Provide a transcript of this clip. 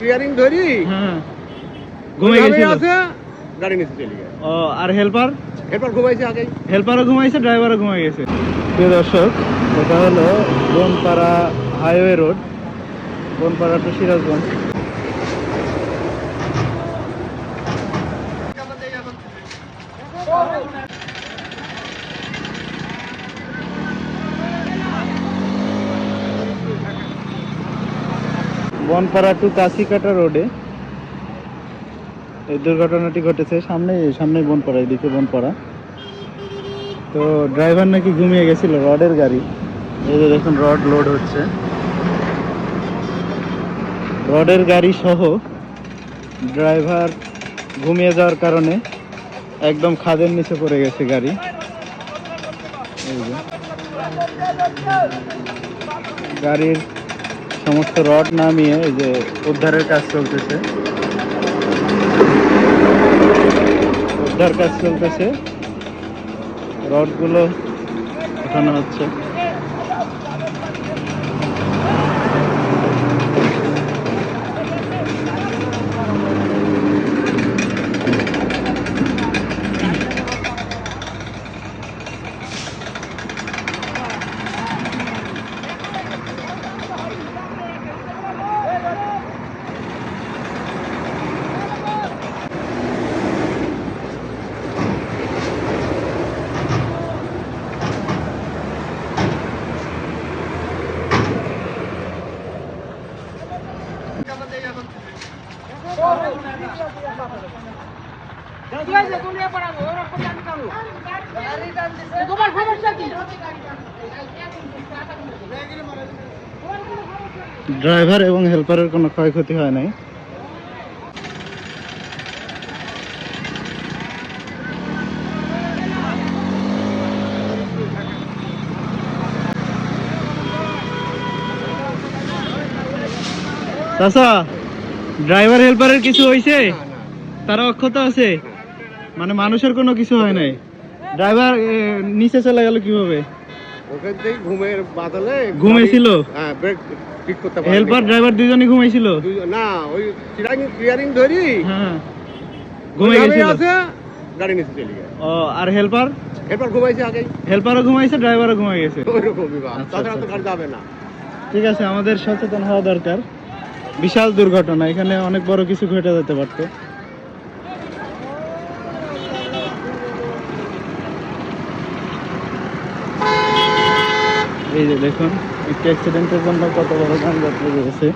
Clearing ধরি। হ্যাঁ ঘুমাই ওইভাবে গেছিল? আছে গাড়ি নিচে চলে গেছে। ও আর হেল্পার এরপর ঘুমাইছে আগে হেল্পারও ঘুমাইছে ড্রাইভারও ঘুমাই গেছে। প্রিয় দর্শক এটা হলো Banpara highway road Banpara to Sirajganj. Banpara to Kashikata রোডে এই দুর্ঘটনাটি ঘটেছে। সামনে সামনে বনপাড়া, এদিকে বনপাড়া। তো ড্রাইভার নাকি ঘুমিয়ে গেছিল, রডের গাড়ি। এই যে দেখুন, রড লোড হচ্ছে। রডের গাড়ি সহ ড্রাইভার ঘুমিয়ে যাওয়ার কারণে একদম খাদের নিচে পড়ে গেছে গাড়ি। গাড়ির সমস্ত রড নামিয়ে এই যে উদ্ধারের কাজ চলতেছে। উদ্ধার কাজ চলতেছে। রডগুলো ওঠানো হচ্ছে। ড্রাইভার এবং হেল্পারের কোনো ক্ষয়ক্ষতি হয় নাই। চাচা ড্রাইভার হেল্পারের কিছু হয়েছে তারা অক্ষত আছে। মানে মানুষের কোনো কিছু হয় নাই। ড্রাইভার নিচে চলে গেল কীভাবে? ওখান থেকে ঘুমের বাদলে ঘুমিয়েছিল? হ্যাঁ ব্রেক ঠিক করতে পারে হেল্পার ড্রাইভার দুজনই ঘুমাইছিল? না ওই ক্লিয়ারিং ক্লিয়ারিং ধরি। হ্যাঁ। ঘুমাই ওইভাবে গেছিল? গাড়ি নিচে চলে গেছে। ও আর হেল্পার? এরপর ঘুমাইছে হেল্পারও ঘুমাইছে ড্রাইভারও ঘুমাই গেছে। ওইরকম বিভাগ আচ্ছা, তাছাড়া তো আচ্ছা। গাড়ি যাবে না। ঠিক আছে আমাদের সচেতন হওয়া দরকার। বিশাল দুর্ঘটনা। এখানে অনেক বড় কিছু ঘটে যেতে পারতো। এই যে দেখুন, একটি অ্যাক্সিডেন্টের জন্য কত বড় গান যাত্রা গেছে